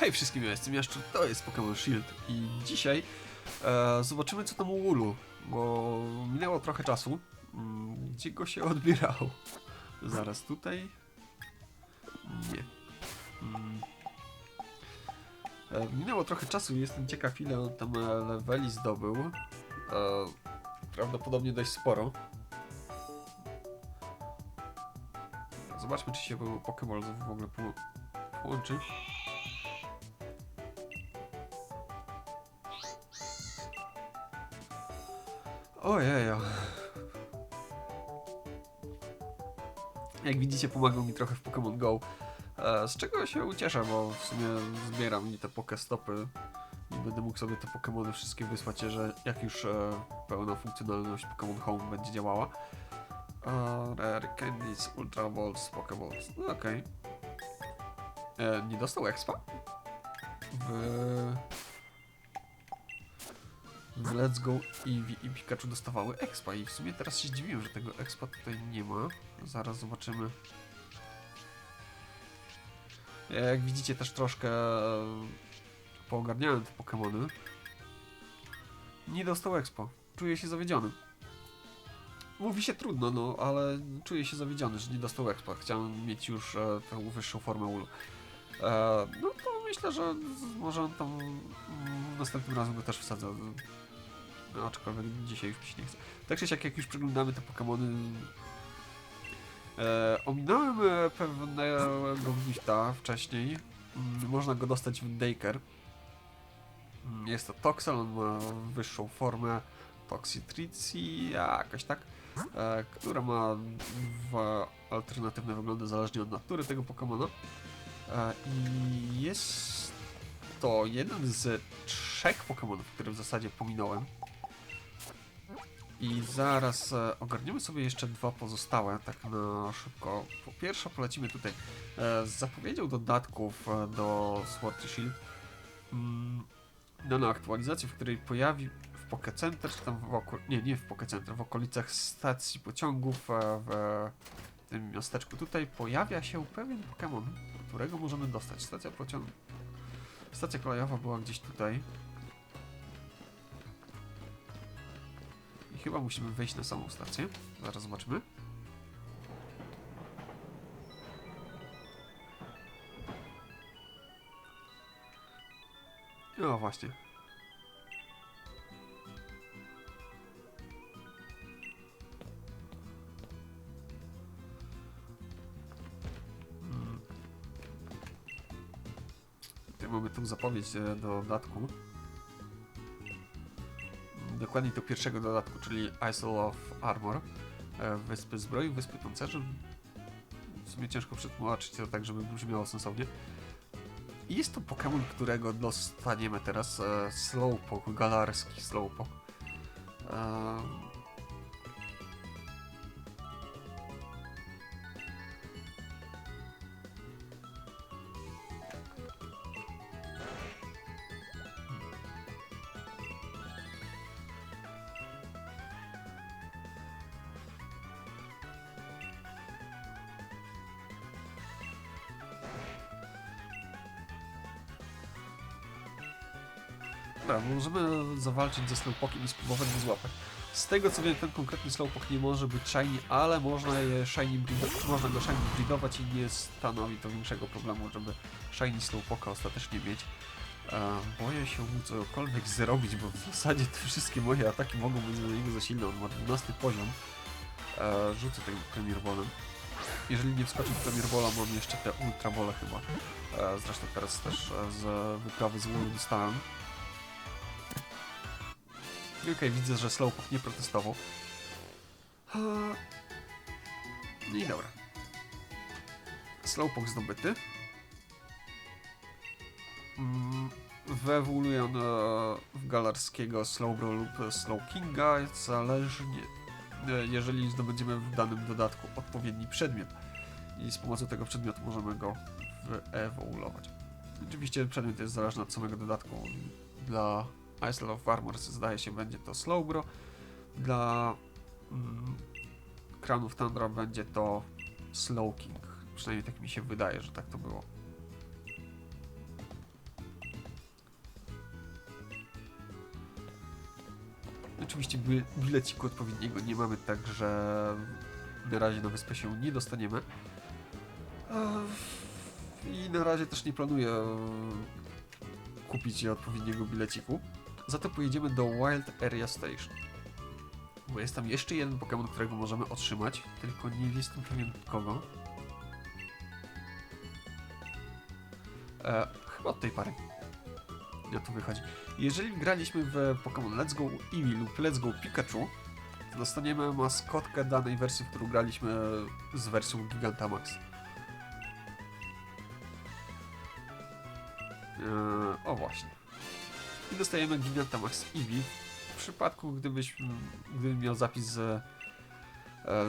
Hej wszystkim, ja jestem Jaszczur, to jest Pokémon Shield i dzisiaj e, zobaczymy co tam u Ulu, bo minęło trochę czasu. Mm, Gdzie go się odbierało? Zaraz tutaj? Nie. Mm. E, minęło trochę czasu i jestem ciekaw ile on tam leveli zdobył. E, prawdopodobnie dość sporo. Zobaczmy czy się Pokémon w ogóle po- połączy. Ojejo. Jak widzicie, pomagał mi trochę w Pokémon Go. E, Z czego się ucieszę, bo w sumie zbieram mi te Pokestopy i będę mógł sobie te Pokémony wszystkie wysłać, że jak już e, pełna funkcjonalność Pokémon Home będzie działała. E, Rare Candies, Ultra Balls, Pokeballs. No okej. E, Nie dostał expa? W... w Let's Go i Pikachu dostawały expa i w sumie teraz się zdziwiłem, że tego expa tutaj nie ma. Zaraz zobaczymy. Jak widzicie też troszkę e, poogarniałem te Pokémony. Nie dostał expo. Czuję się zawiedziony. Mówi się trudno, no, ale czuję się zawiedziony, że nie dostał expa. Chciałem mieć już e, tę wyższą formę ulu. E, no to myślę, że może on tam mm, następnym razem go też wsadzę. No, aczkolwiek dzisiaj już mi się nie chce. Tak czy siak, jak już przeglądamy te Pokémony, e, ominąłem e, pewnego gifta wcześniej. Mm, Można go dostać w Daker. Mm, Jest to Toxel, on ma wyższą formę Toxitrici, jakoś tak, e, która ma dwa alternatywne wyglądy zależnie od natury tego Pokemona. I jest to jeden z trzech Pokémonów, które w zasadzie pominąłem. I zaraz e, ogarniemy sobie jeszcze dwa pozostałe, tak na szybko. Po pierwsze polecimy tutaj e, z zapowiedzią dodatków e, do Sword Shield. Mm, dana aktualizacja, w której pojawi w Poké Center, czy tam w okol... nie, nie w Poké Center, w okolicach stacji pociągów w tym miasteczku tutaj pojawia się pewien Pokémon, którego możemy dostać. Stacja pociągu. Stacja kolejowa była gdzieś tutaj. I chyba musimy wejść na samą stację. Zaraz zobaczymy. O, właśnie. Tą zapowiedź e, do dodatku. Mm, Dokładnie do pierwszego dodatku, czyli Isle of Armor. e, Wyspy zbroi, wyspy pancerzy. W sumie ciężko przetłumaczyć to tak, żeby brzmiało sensownie. I jest to Pokémon, którego dostaniemy teraz. E, Slowpoke, galarski Slowpoke. E, Dobra, możemy zawalczyć ze Slowpokiem i spróbować go złapać. Z tego co wiem, ten konkretny Slowpoke nie może być shiny, ale można je shiny breed, można go shiny breedować i nie stanowi to większego problemu, żeby shiny Slowpoka ostatecznie mieć. E, boję się mu cokolwiek zrobić, bo w zasadzie te wszystkie moje ataki mogą być dla niego za silne. On ma 12 poziom. E, rzucę tym Premier Ballem. Jeżeli nie wskoczy Premier Balla, mam jeszcze te Ultra Bole chyba. E, zresztą teraz też e, z wyprawy z Wulu dostałem. Okej, widzę, że Slowpoke nie protestował. A, No i dobra. Slowpoke zdobyty. Mm, e, w galarskiego Slowbro lub Slowkinga, zależnie e, jeżeli zdobędziemy w danym dodatku odpowiedni przedmiot. I z pomocą tego przedmiotu możemy go wyewoluować. Oczywiście przedmiot jest zależny od samego dodatku. Dla Isle of Farmers zdaje się będzie to Slowbro. Dla mm, Crown Tundra będzie to Slowking. Przynajmniej tak mi się wydaje, że tak to było. Oczywiście bileciku odpowiedniego nie mamy, także na razie na wyspę się nie dostaniemy. Eee, I na razie też nie planuję kupić odpowiedniego bileciku. Za to pojedziemy do Wild Area Station. Bo jest tam jeszcze jeden Pokémon, którego możemy otrzymać, tylko nie jestem pewien kogo. E, chyba od tej pary. Ja tu wychodzi. Jeżeli graliśmy w Pokémon Let's Go Eevee lub Let's Go Pikachu, to dostaniemy maskotkę danej wersji, w którą graliśmy z wersją Gigantamax. Eee, o właśnie. I dostajemy Gigantamax Eevee. W przypadku, gdybyś, gdybym miał zapis z e,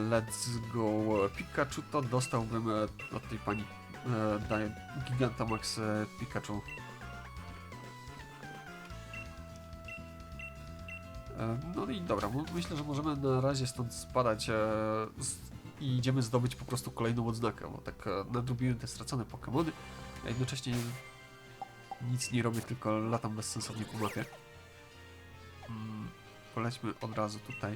Let's Go Pikachu, to dostałbym e, od tej pani e, daje Gigantamax e, Pikachu. No i dobra, myślę, że możemy na razie stąd spadać i idziemy zdobyć po prostu kolejną odznakę, bo tak nadrobiłem te stracone Pokémony, a jednocześnie nic nie robię, tylko latam bezsensownie po mapie. Mm, Polećmy od razu tutaj.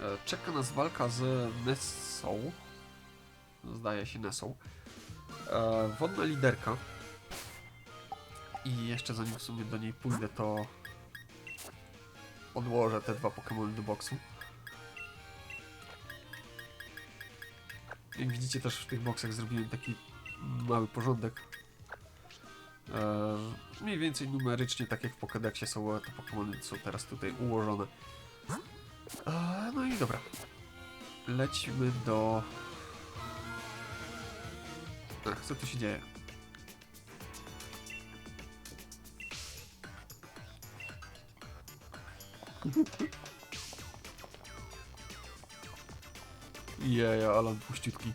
E, Czeka nas walka z Nessą. Zdaje się Nessą. E, Wodna liderka. I jeszcze zanim w sumie do niej pójdę, to odłożę te dwa Pokémony do boksu. Jak widzicie też w tych boksach zrobiłem taki mały porządek. E, mniej więcej numerycznie, tak jak w Pokédexie są e, te Pokémony, są teraz tutaj ułożone. E, no i dobra. Lecimy do... Ach, co tu się dzieje? Jeja, Alan puściutki.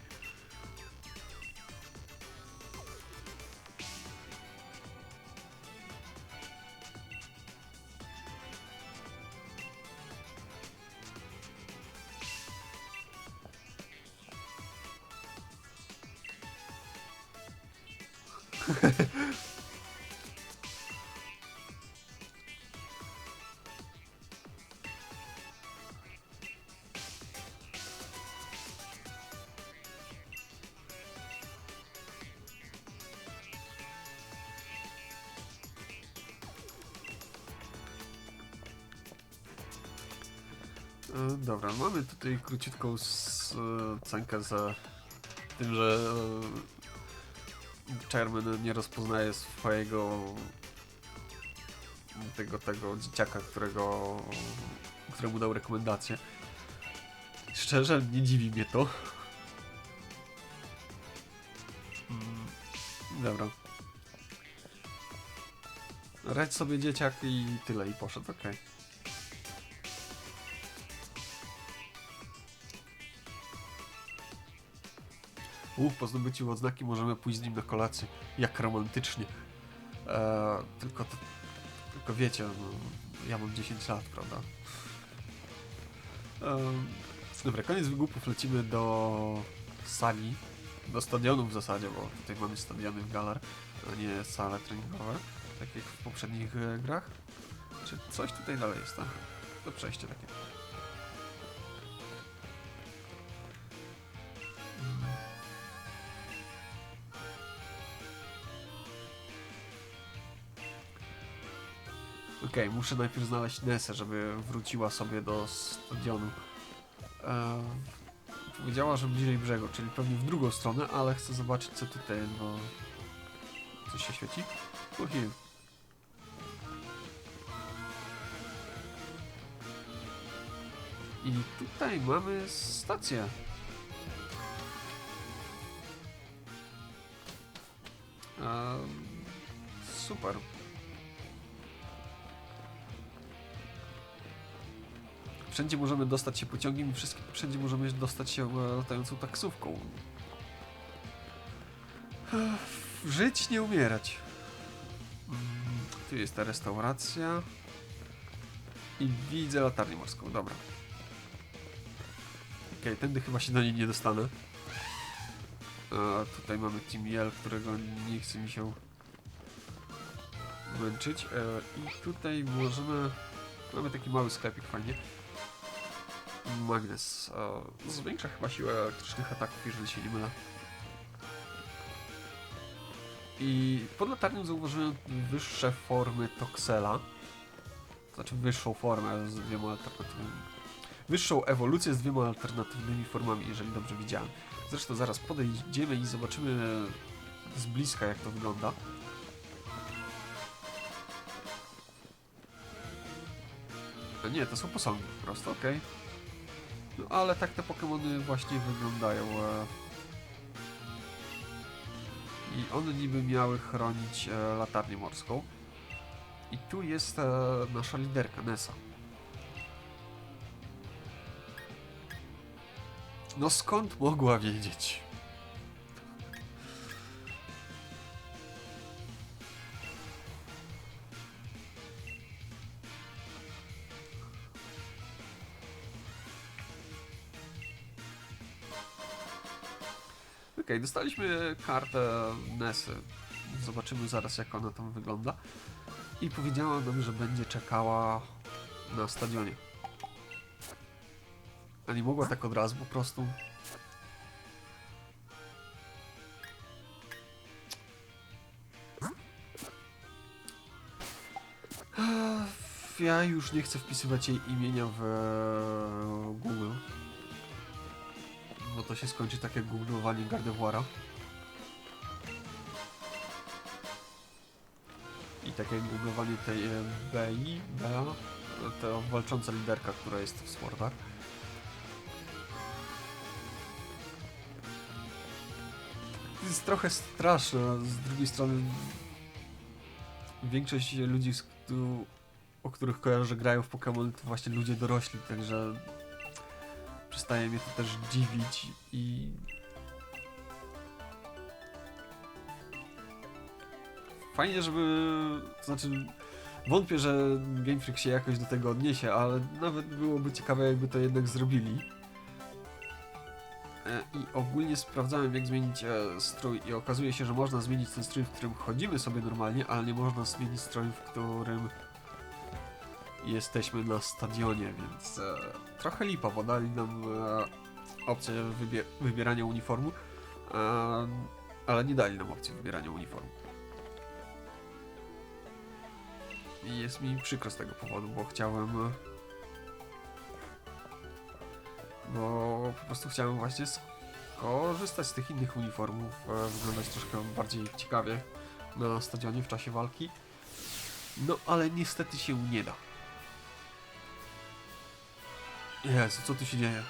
Dobra, mamy tutaj króciutką e, cenkę za tym, że e, Chairman nie rozpoznaje swojego tego, tego dzieciaka, którego któremu dał rekomendację. Szczerze, nie dziwi mnie to. Mm, Dobra. Radź sobie dzieciak i tyle, i poszedł, okej. Uf, po zdobyciu odznaki możemy pójść z nim na kolację. Jak romantycznie. Eee, tylko to, tylko wiecie, no, ja mam 10 lat, prawda? Eee, dobra, koniec wygłupów. Lecimy do sali, do stadionu w zasadzie, bo tutaj mamy stadiony w Galar, a nie sale treningowe, tak jak w poprzednich e, grach. Czy coś tutaj dalej jest, tak? To przejście takie. Okej, muszę najpierw znaleźć Nesę, żeby wróciła sobie do stadionu. Powiedziała, że bliżej brzegu, czyli pewnie w drugą stronę, ale chcę zobaczyć co tutaj, bo... Coś się świeci? Uchil. I tutaj mamy stację. Super. Wszędzie możemy dostać się pociągiem i wszędzie możemy dostać się e, latającą taksówką. Żyć, nie umierać. Mm, Tu jest ta restauracja. I widzę latarnię morską, dobra. Okej, tędy chyba się do niej nie dostanę. A tutaj mamy Team Yell, którego nie chce mi się męczyć. E, I tutaj możemy Mamy taki mały sklepik fajnie. Magnes. Zwiększa chyba siłę elektrycznych ataków, jeżeli się nie mylę. I pod latarnią zauważyłem wyższe formy Toxela. Znaczy wyższą formę z dwiema alternatywnymi. Wyższą ewolucję z dwiema alternatywnymi formami, jeżeli dobrze widziałem. Zresztą zaraz podejdziemy i zobaczymy z bliska jak to wygląda. Nie, to są posągi po prostu, okej. No ale tak te Pokémony właśnie wyglądają. e. I one niby miały chronić e, latarnię morską. I tu jest e, nasza liderka, Nessa. No skąd mogła wiedzieć? Okej, dostaliśmy kartę Nessy. Zobaczymy zaraz jak ona tam wygląda. I powiedziała nam, że będzie czekała na stadionie. A nie mogła tak od razu po prostu. Ja już nie chcę wpisywać jej imienia w e, Google. Bo to się skończy tak jak googlowanie Gardevoira. I tak jak googlowanie tej e, Bei, Bea, ta walcząca liderka, która jest w sportach. To jest trochę straszne, z drugiej strony większość ludzi, o których kojarzę, że grają w Pokémon, to właśnie ludzie dorośli, także przestaje mnie to też dziwić i fajnie, żeby, to znaczy wątpię, że Game Freak się jakoś do tego odniesie, ale nawet byłoby ciekawe, jakby to jednak zrobili. E, I ogólnie sprawdzałem, jak zmienić e, strój i okazuje się, że można zmienić ten strój, w którym chodzimy sobie normalnie, ale nie można zmienić stroju, w którym jesteśmy na stadionie, więc e, trochę lipa, bo dali nam e, opcję wybie wybierania uniformu, e, ale nie dali nam opcji wybierania uniformu. I jest mi przykro z tego powodu, bo chciałem... e, Bo po prostu chciałem właśnie skorzystać z tych innych uniformów, e, wyglądać troszkę bardziej ciekawie na stadionie w czasie walki. No ale niestety się nie da. Jezu, co tu się dzieje?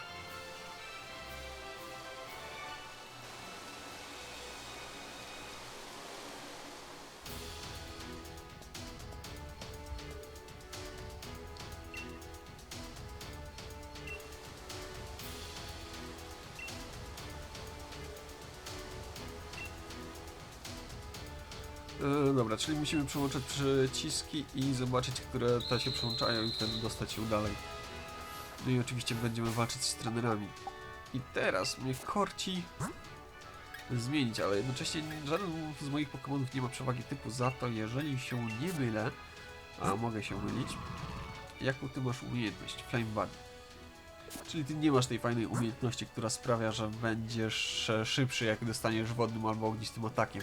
E, dobra, czyli musimy przełączać przyciski i zobaczyć, które te się przełączają i wtedy dostać się dalej. No i oczywiście będziemy walczyć z trenerami. I teraz mnie korci zmienić, ale jednocześnie żaden z moich Pokémonów nie ma przewagi typu za to, jeżeli się nie mylę, a mogę się mylić, jaką ty masz umiejętność? Flame Body. Czyli ty nie masz tej fajnej umiejętności, która sprawia, że będziesz e, szybszy, jak dostaniesz wodnym albo ognistym atakiem.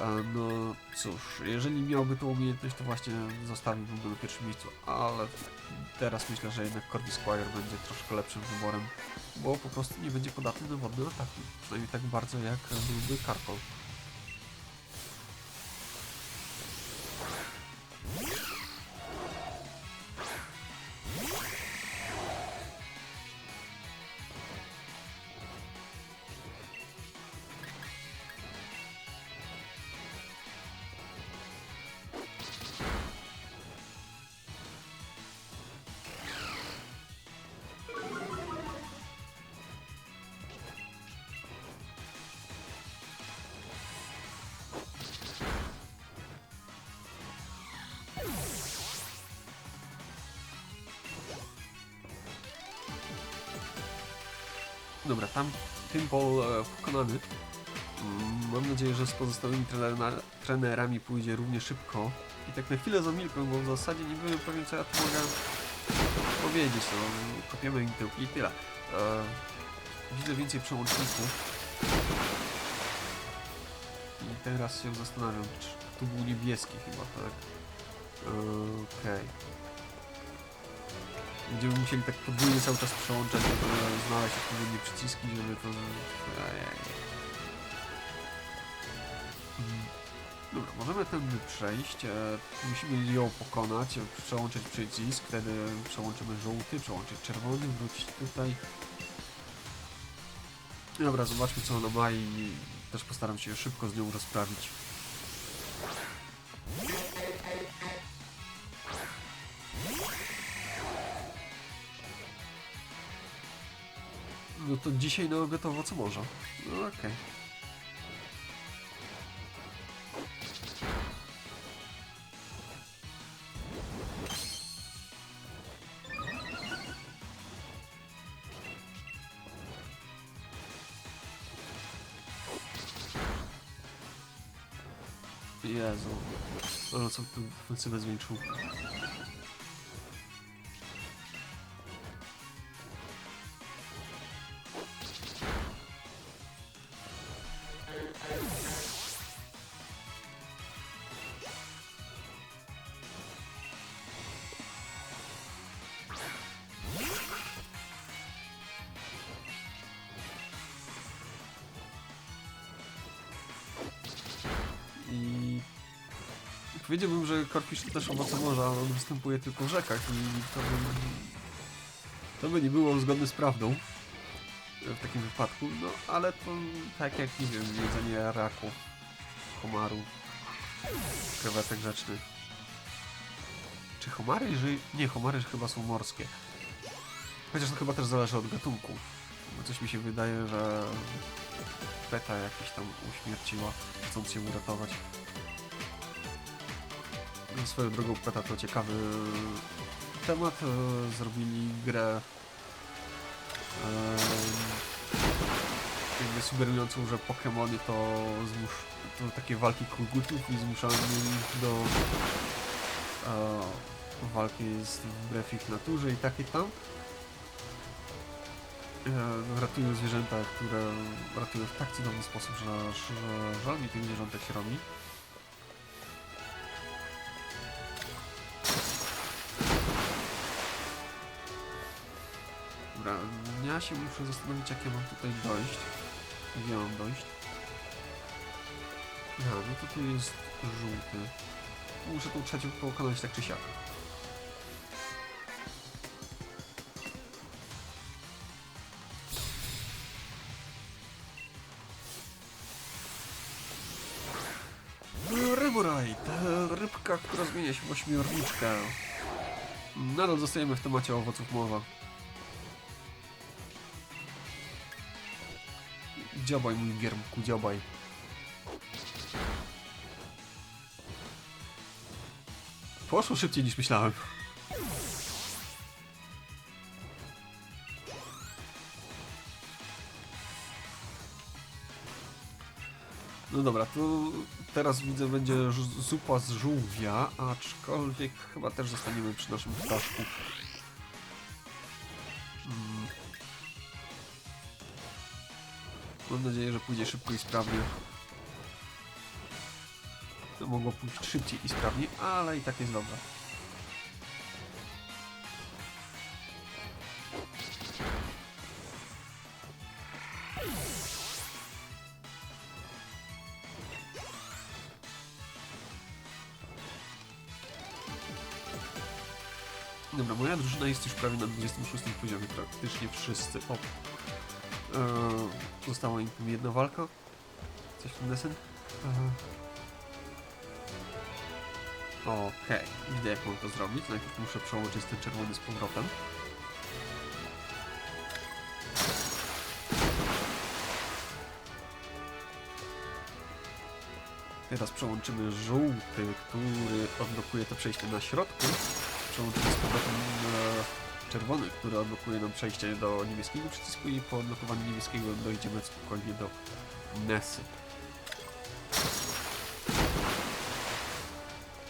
E, No cóż, jeżeli miałby tą umiejętność, to właśnie zostawiłbym go na pierwszym miejscu, ale teraz myślę, że jednak Corby Squire będzie troszkę lepszym wyborem, bo po prostu nie będzie podatny na wodne ataki. Przynajmniej tak bardzo jak byłby Karkol. Dobra, tam Timpol e, pokonany. Mm, Mam nadzieję, że z pozostałymi trenerna, trenerami pójdzie równie szybko. I tak na chwilę zamilkłem, bo w zasadzie nie byłem pewien co ja tu mogę powiedzieć. No, kopiemy im i tyle. E, widzę więcej przełączników. I teraz się zastanawiam, czy tu był niebieski chyba, tak? E, Okej. Będziemy musieli tak podwójnie cały czas przełączać, żeby znaleźć odpowiednie przyciski, żeby to... Ajaj. Mm. Dobra, możemy tędy przejść. E, musimy ją pokonać, przełączyć przycisk, wtedy przełączymy żółty, przełączyć czerwony, wrócić tutaj. Dobra, zobaczmy co ona ma i też postaram się szybko z nią rozprawić. No to dzisiaj na gotowo co może. No okej. Jezu. Ale co tu ofensywę zwiększył? Powiedziałbym, że Corfish to też owoce morza, ale on występuje tylko w rzekach i to by, to by nie było zgodne z prawdą w takim wypadku, no ale to tak jak, nie wiem, jedzenie raków, homarów, krewetek rzecznych. Czy homary żyją? Nie, homary chyba są morskie. Chociaż to chyba też zależy od gatunku. Bo coś mi się wydaje, że peta jakiś tam uśmierciła, chcąc się uratować. Swoją drogą peta to ciekawy temat. E, Zrobili grę e, jakby sugerującą, że Pokémony to, to takie walki kogutów i zmuszanie ich do e, walki jest wbrew ich naturze i takie tam. E, ratują zwierzęta, które ratują w tak cudowny sposób, że, że żal mi tych zwierzątek się robi. Ja się muszę zastanowić, jak ja mam tutaj dojść. Gdzie mam dojść? No to tu jest żółty. Muszę tą trzecią pokonać tak czy siak. Rymorite, rybka, która zmienia się w ośmiorniczkę. Nadal zostajemy w temacie owoców morza. Dziobaj mój giermku, dziobaj. Poszło szybciej niż myślałem. No dobra, to teraz widzę będzie zupa z żółwia, aczkolwiek chyba też zostaniemy przy naszym ptaszku. Mam nadzieję, że pójdzie szybko i sprawnie. To mogło pójść szybciej i sprawniej, ale i tak jest dobra. Dobra, moja drużyna jest już prawie na 26 poziomie, praktycznie wszyscy. O. Eee, została im jedna walka. Coś w ten desen? Eee. Okej, widzę jak mam to zrobić. Najpierw muszę przełożyć ten czerwony z powrotem. Teraz przełączymy żółty, który odblokuje to przejście na środku. Przełączymy z powrotem Czerwony, który odblokuje nam przejście do niebieskiego przycisku i po odblokowaniu niebieskiego dojdziemy spokojnie do Nessy.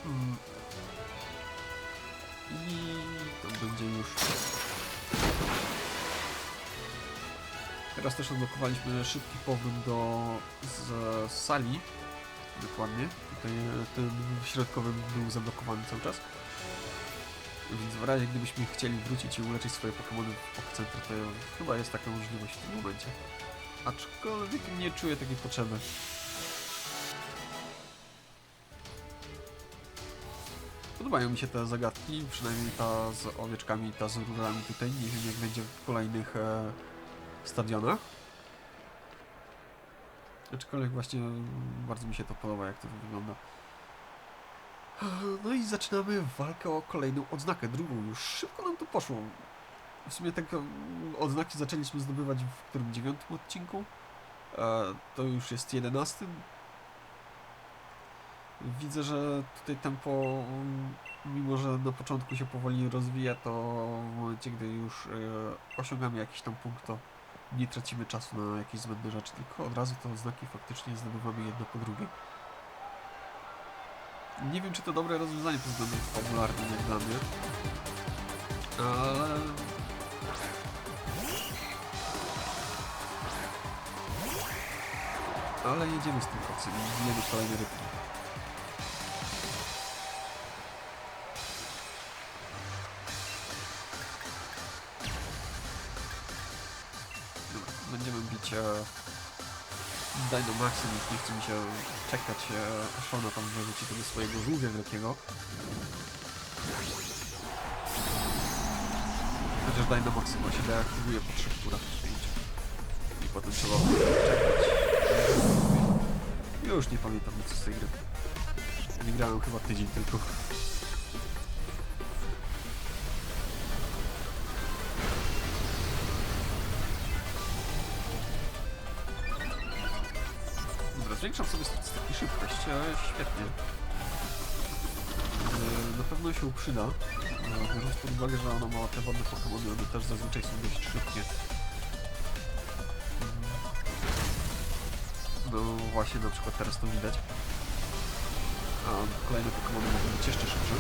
Mm. I to będzie już... Teraz też odblokowaliśmy szybki powrót do z sali. Dokładnie. Tutaj ten środkowy był zablokowany cały czas. Więc w razie gdybyśmy chcieli wrócić i uleczyć swoje Pokémony w Pokécentrze, to chyba jest taka możliwość w tym momencie. Aczkolwiek nie czuję takiej potrzeby. Podobają mi się te zagadki, przynajmniej ta z owieczkami, ta z rurami tutaj. Nie wiem jak będzie w kolejnych e, stadionach. Aczkolwiek właśnie bardzo mi się to podoba, jak to wygląda. No i zaczynamy walkę o kolejną odznakę, drugą już. Szybko nam to poszło. W sumie tak odznaki zaczęliśmy zdobywać w którym dziewiątym odcinku. E, to już jest jedenastym. Widzę, że tutaj tempo, mimo że na początku się powoli rozwija, to w momencie, gdy już e, osiągamy jakiś tam punkt, to nie tracimy czasu na jakieś zbędne rzeczy, tylko od razu te znaki faktycznie zdobywamy jedno po drugie. Nie wiem, czy to dobre rozwiązanie pod względem fabularnym jak dla mnie, ale... Ale jedziemy z tym koksem i bijemy kolejne rybki. Będziemy bić e, Dynamaxem, już nie chce mi się czekać, e, aż ona tam wyrzuci tego swojego żółwia wielkiego. Chociaż Dynamax chyba się deaktywuje po trzech turach i potem trzeba czekać. Już nie pamiętam nic z tej gry. Nie grałem chyba tydzień tylko. Szybkość, e, świetnie. E, Na pewno się przyda, e, biorąc pod uwagę, że ona ma te wodne Pokémony, one też zazwyczaj są dość szybkie. Mm. No właśnie, na przykład teraz to widać. A kolejne Pokémony mogą być jeszcze szybsze.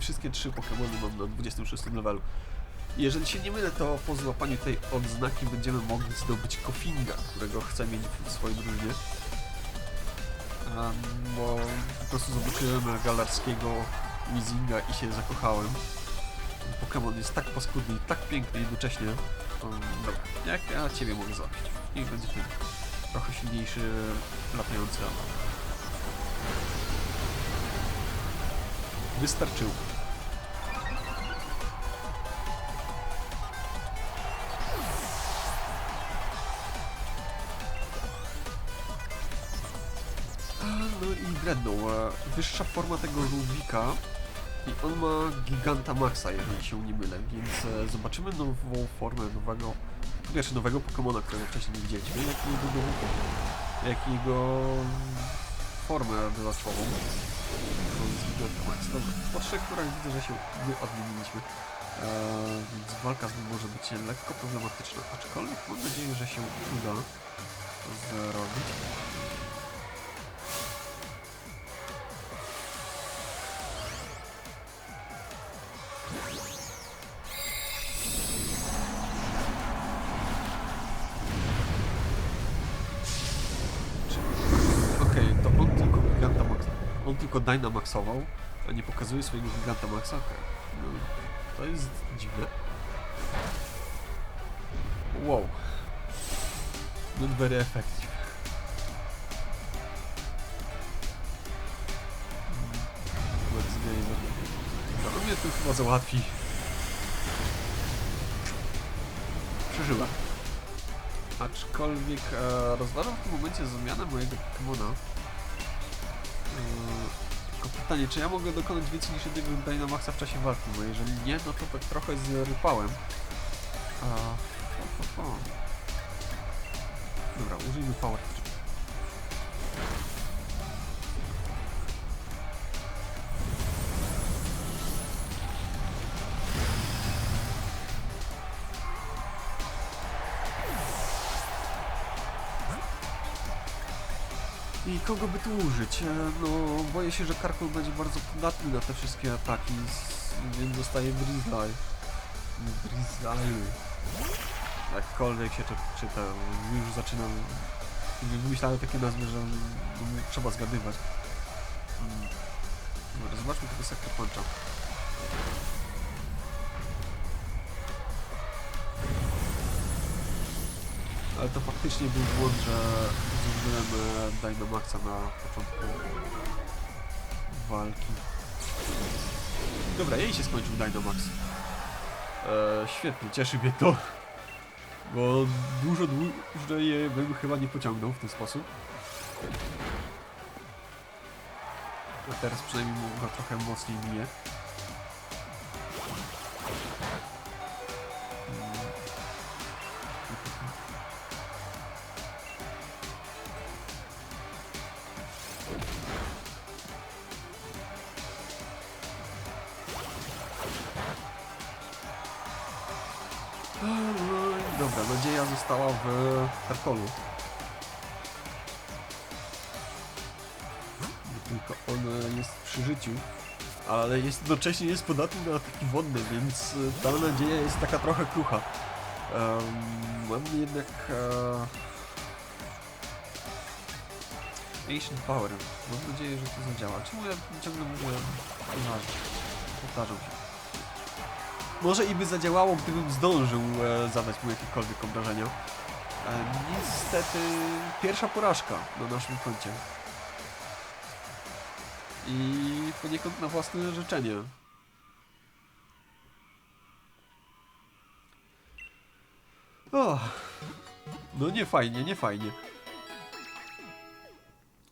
Wszystkie trzy Pokémony mam na 26 levelu. Jeżeli się nie mylę, to po złapaniu tej odznaki będziemy mogli zdobyć Kofinga, którego chcę mieć w swojej drużynie. Em, bo po prostu zobaczyłem galarskiego Weezinga i się zakochałem. Ten Pokémon jest tak paskudny i tak piękny jednocześnie. Um, dobra, jak ja Ciebie mogę złapić? Niech będzie ten trochę silniejszy, latający atak. Wystarczyło. No i Dreadnought, wyższa forma tego żółwika i on ma Giganta Maxa, jeżeli się nie mylę, więc e, zobaczymy nową formę nowego, po pierwsze nowego Pokemona, którego wcześniej nie widzieliśmy, jak i formę dodatkową. Po trzech turach widzę, że się my odmieniliśmy. Eee, więc walka z nim może być lekko problematyczna, aczkolwiek mam nadzieję, że się uda zrobić. Dynamaxował, a nie pokazuje swojego Giganta Maxa. No, to jest dziwne. Wow. Not very effective. Mm, Let's gamer. To mnie to chyba załatwi. Przeżyła. Aczkolwiek e, rozważam w tym momencie zmianę mojego Pokemona. E, pytanie, czy ja mogę dokonać więcej niż jednego Dynamaxa w czasie walki, bo jeżeli nie, no to tak trochę zrypałem. A, ho, ho, ho. Dobra, użyjmy Power kogo by tu użyć? E, No, boję się, że Karkul będzie bardzo podatny na te wszystkie ataki, więc zostaje Drizzly. Drizzly. Jakkolwiek się czyta, już zaczynam... Wymyślałem takie nazwy, że no, trzeba zgadywać. Mm. Dobra, zobaczmy tego Sucker Puncha. Ale to faktycznie był błąd, że zużyłem e, Dynamaxa na początku walki. Dobra, jej się skończył Dynamax. E, świetnie, cieszy mnie to. Bo dużo dłużej bym chyba nie pociągnął w ten sposób. A teraz przynajmniej mu trochę mocniej bije. Dobra, nadzieja została w Tarkolu. Tylko on jest przy życiu, ale jest, jednocześnie jest podatny na ataki wodne, więc e, ta nadzieja jest taka trochę krucha. Um, mam jednak... E... Ancient Power. Mam nadzieję, że to zadziała. Czemu ja ciągle mówię... Powtarzam się. Może i by zadziałało, gdybym zdążył e, zadać mu jakiekolwiek obrażenia. E, niestety pierwsza porażka na naszym koncie. I poniekąd na własne życzenie. O, no nie fajnie, nie fajnie.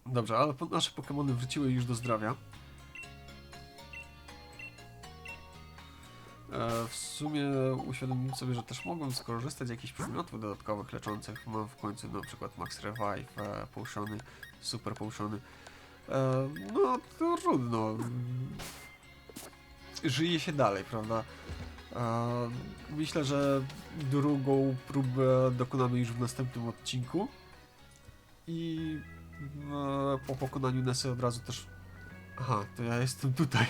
Dobrze, ale nasze Pokémony wróciły już do zdrowia. W sumie uświadomiłem sobie, że też mogłem skorzystać z jakichś przedmiotów dodatkowych leczących. Mam w końcu na przykład Max Revive, e, Potiony, Super Potiony. E, No, to trudno. Żyje się dalej, prawda? E, Myślę, że drugą próbę dokonamy już w następnym odcinku. I e, po pokonaniu Nesy od razu też... Aha, to ja jestem tutaj.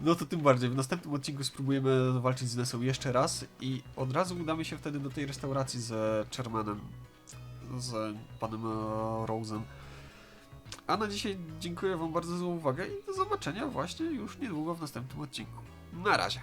No to tym bardziej. W następnym odcinku spróbujemy walczyć z Nesą jeszcze raz i od razu udamy się wtedy do tej restauracji z Chairmanem, z panem e, Rose'em. A na dzisiaj dziękuję wam bardzo za uwagę i do zobaczenia właśnie już niedługo w następnym odcinku. Na razie.